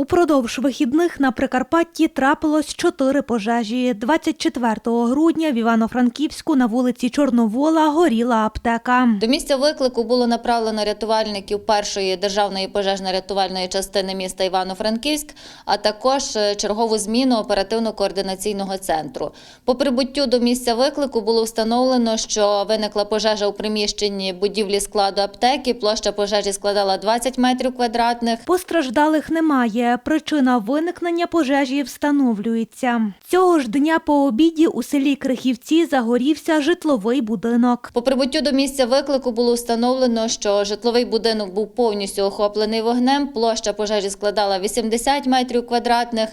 Упродовж вихідних на Прикарпатті трапилось чотири пожежі. 24 грудня в Івано-Франківську на вулиці Чорновола горіла аптека. До місця виклику було направлено рятувальників першої державної пожежно-рятувальної частини міста Івано-Франківськ, а також е, чергову зміну оперативно-координаційного центру. По прибуттю до місця виклику було встановлено, що виникла пожежа у приміщенні будівлі складу аптеки. Площа пожежі складала 20 метрів квадратних. Постраждалих немає. Причина виникнення пожежі встановлюється. Цього ж дня по обіді у селі Крихівці загорівся житловий будинок. По прибуттю до місця виклику було встановлено, що житловий будинок був повністю охоплений вогнем. Площа пожежі складала 80 метрів квадратних.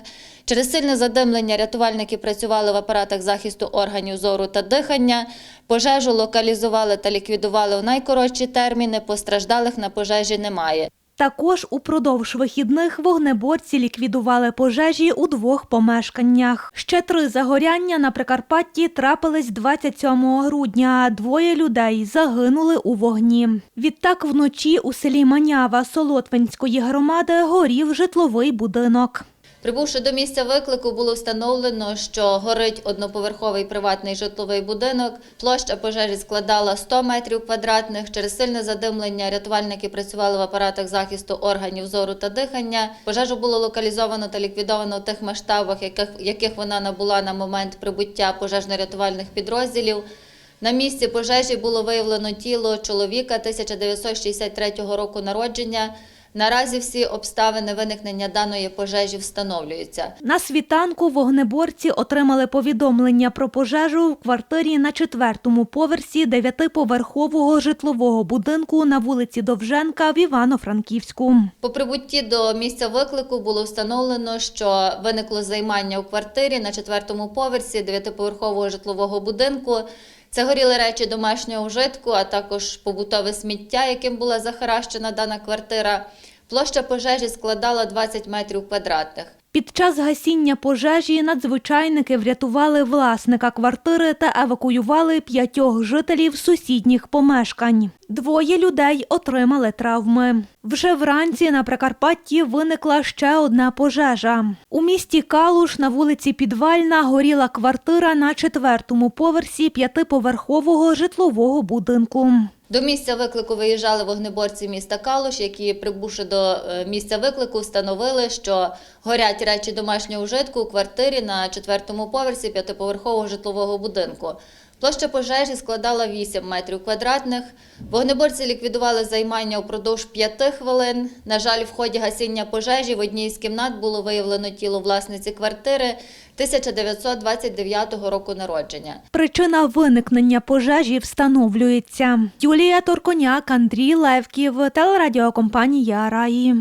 Через сильне задимлення рятувальники працювали в апаратах захисту органів зору та дихання. Пожежу локалізували та ліквідували у найкоротші терміни. Постраждалих на пожежі немає. Також упродовж вихідних вогнеборці ліквідували пожежі у двох помешканнях. Ще три загоряння на Прикарпатті трапились 27 грудня. Двоє людей загинули у вогні. Відтак вночі у селі Манява Солотвинської громади горів житловий будинок. Прибувши до місця виклику, було встановлено, що горить одноповерховий приватний житловий будинок. Площа пожежі складала 100 метрів квадратних. Через сильне задимлення рятувальники працювали в апаратах захисту органів зору та дихання. Пожежу було локалізовано та ліквідовано в тих масштабах, яких, яких вона набула на момент прибуття пожежно-рятувальних підрозділів. На місці пожежі було виявлено тіло чоловіка 1963 року народження. Наразі всі обставини виникнення даної пожежі встановлюються. На світанку вогнеборці отримали повідомлення про пожежу в квартирі на четвертому поверсі дев'ятиповерхового житлового будинку на вулиці Довженка в Івано-Франківську. По прибутті до місця виклику було встановлено, що виникло займання у квартирі на четвертому поверсі дев'ятиповерхового житлового будинку. Це горіли речі домашнього вжитку, а також побутове сміття, яким була захаращена дана квартира. Площа пожежі складала 20 метрів квадратних. Під час гасіння пожежі надзвичайники врятували власника квартири та евакуювали п'ятьох жителів сусідніх помешкань. Двоє людей отримали травми. Вже вранці на Прикарпатті виникла ще одна пожежа. У місті Калуш на вулиці Підвальна горіла квартира на четвертому поверсі п'ятиповерхового житлового будинку. До місця виклику виїжджали вогнеборці міста Калуш, які, прибувши до е, місця виклику, встановили, що горять речі домашнього вжитку у квартирі на четвертому поверсі п'ятиповерхового житлового будинку. Площа пожежі складала 8 метрів квадратних. Вогнеборці ліквідували займання упродовж 5 хвилин. На жаль, в ході гасіння пожежі в одній з кімнат було виявлено тіло власниці квартири 1929 року народження. Причина виникнення пожежі встановлюється. Юлія Торконяк, Андрій Левків, телерадіокомпанія Раї.